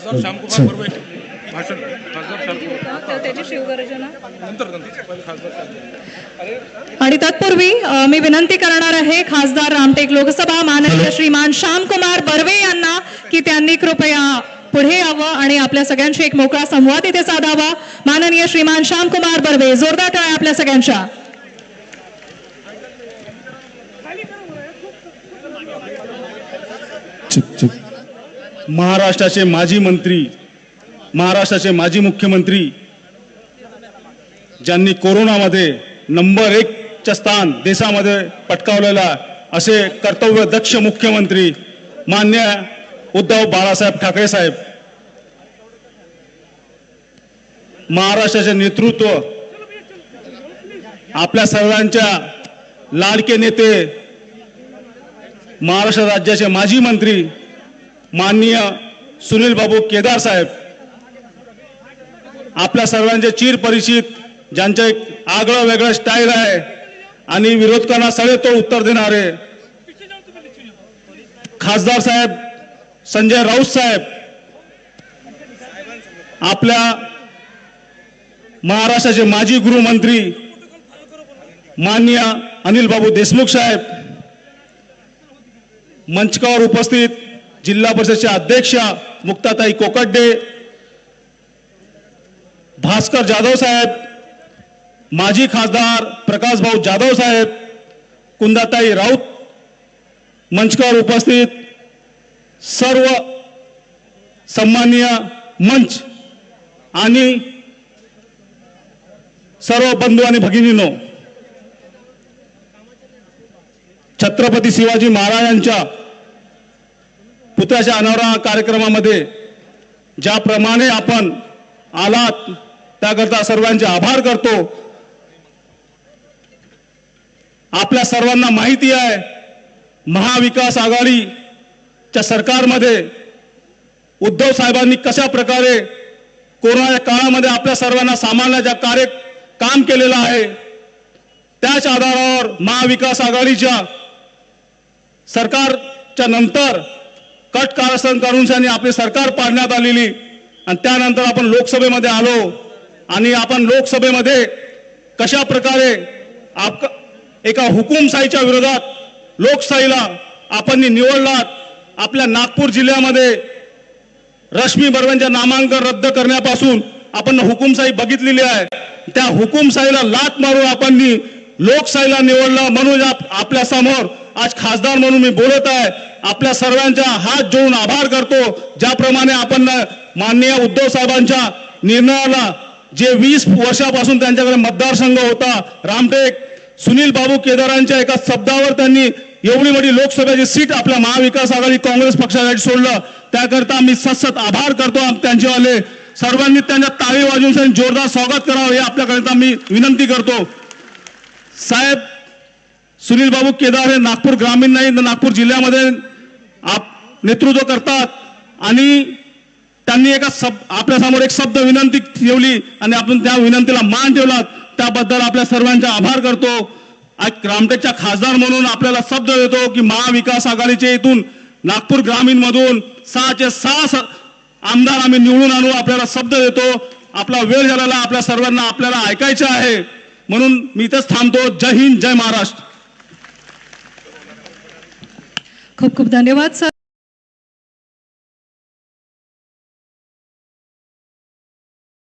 खासदार श्यामकुमार बर्वे भाषण. खासदार श्यामकुमार त्याची शिवगर्जना नंतर नंतर. पहिले खासदार श्यामकुमार आणि तत्पूर्वी मी विनंती करणार आहे खासदार रामटेक लोकसभा माननीय श्रीमान श्यामकुमार बर्वे यांना की त्यांनी कृपया पुढे यावं आणि आपल्या सगळ्यांशी एक मोकळा संवाद इथे साधावा. माननीय श्रीमान श्यामकुमार बर्वे जोरदार टाळ्या आपल्या सगळ्यांच्या. महाराष्ट्राचे माजी मंत्री महाराष्ट्राचे माजी मुख्यमंत्री ज्यांनी कोरोनामध्ये नंबर एकचं स्थान देशामध्ये पटकावलेला असे कर्तव्य दक्ष मुख्यमंत्री मान्य उद्धव बाळासाहेब ठाकरे साहेब. महाराष्ट्राचे नेतृत्व आपल्या सर्वांच्या लाडके नेते महाराष्ट्र राज्याचे माजी मंत्री माननीय सुनील बाबू केदार साहेब आपल्या सर्वांचे चिर परिचित ज्यांचं एक आगळं वेगळं स्टाईल आहे आणि विरोधकांना तो उत्तर देणारे खासदार साहेब संजय राऊत साहेब आपल्या महाराष्ट्राचे माजी गृहमंत्री माननीय अनिल बाबू देशमुख साहेब मंचकावर उपस्थित जिल्हा परिषदचे अध्यक्षा मुक्ताताई कोकड्डे भास्कर जाधव साहेब माजी खासदार प्रकाश भाऊ जाधव साहेब कुंदाताई राऊत मंचकावर उपस्थित सर्व सन्माननीय मंच आणि सर्व बंधू आणि भगिनीनो छत्रपती शिवाजी महाराजांच्या पुतळ्याच्या अनावरण कार्यक्रमामध्ये ज्याप्रमाणे आपण आलात त्याकरता सर्वांचे आभार करतो. आपल्या सर्वांना माहिती आहे महाविकास आघाडीच्या सरकारमध्ये उद्धव साहेबांनी कशा प्रकारे कोरोनाच्या काळामध्ये आपल्या सर्वांना सांभाळण्याच्या कार्य काम केलेलं आहे त्याच आधारावर महाविकास आघाडीच्या सरकारच्या नंतर कट कारस्थान करून त्यांनी आपली सरकार पाडण्यात आलेली. आणि त्यानंतर आपण लोकसभेमध्ये आलो. आणि आपण लोकसभेमध्ये कशा प्रकारे आप एका हुकुमशाहीच्या विरोधात लोकशाहीला आपण निवडलात आपल्या नागपूर जिल्ह्यामध्ये रश्मी बर्वेंच्या नामांकन रद्द करण्यापासून आपण हुकुमशाही बघितलेली आहे. त्या हुकुमशाहीला लात मारून आपण लोकशाहीला निवडलं म्हणून आपल्यासमोर आज खासदार म्हणून मी बोलत आहे. आपल्या सर्वांचा हात जोडून आभार करतो. ज्याप्रमाणे आपण माननीय उद्धव साहेबांच्या निर्णयाला जे वीस वर्षापासून त्यांच्याकडे मतदारसंघ होता रामटेक सुनील बाबू केदारांच्या एका शब्दावर त्यांनी एवढी मोठी लोकसभेची सीट आपल्या महाविकास आघाडी काँग्रेस पक्षासाठी सोडलं. त्याकरता मी सतसत आभार करतो त्यांचेवाले सर्वांनी त्यांच्या ताळी वाजून जोरदार स्वागत करावं हे आपल्याकरिता मी विनंती करतो. साहेब सुनील बाबू केदार हे नागपूर ग्रामीण नाही तर नागपूर जिल्ह्यामध्ये आप नेतृत्व करतात. आणि त्यांनी एका सब आपल्यासमोर एक शब्द विनंती ठेवली आणि आपण त्या विनंतीला मान ठेवला त्याबद्दल आपल्या सर्वांचा आभार करतो. आज रामटेकच्या खासदार म्हणून आपल्याला शब्द देतो की महाविकास आघाडीचे इथून नागपूर ग्रामीणमधून सहाचे सहा स- आमदार आम्ही निवडून आणू आपल्याला शब्द देतो. आपला वेळ झालेला आपल्या सर्वांना आपल्याला ऐकायचं आहे. म्हणून मी इथंच थांबतो. जय हिंद जय महाराष्ट्र. खूप खूप धन्यवाद सर